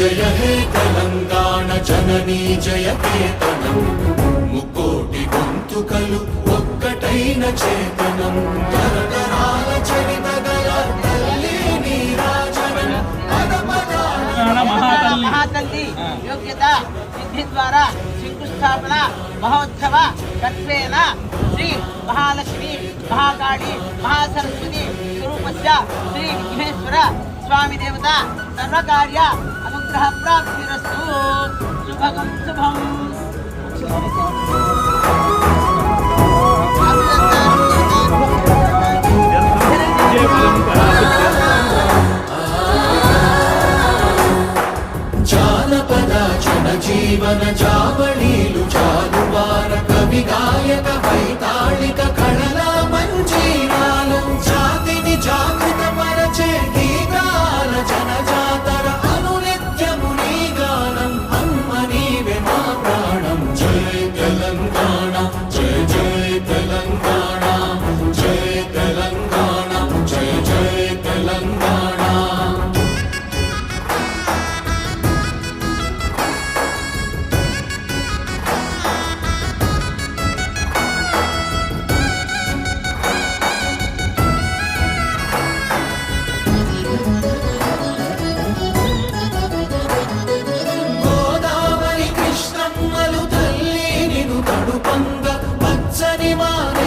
జయ హే తెలంగాణ జననీ జయ కేతనం ముక్కోటి గొంతుకలు ఒక్కటైన చేతనం. తరతరాల చరిత గల తల్లి నీరాజనం. మహాతల్లి. యోగ్యత సిద్ధి ద్వారా శంకుస్థాపన మహోత్సవ తత్వేన శ్రీ మహాలక్ష్మి మహాకాళి మహాసరస్వతి స్వరూపస్య శ్రీ విఘ్నేశ్వర స్వామి దేవత సర్వకార్య అనుగ్రహ ప్రాప్తిరస్తు శుభం శుభం జానపద జన జీవన జావళీలు పొంగ పచ్చని మాన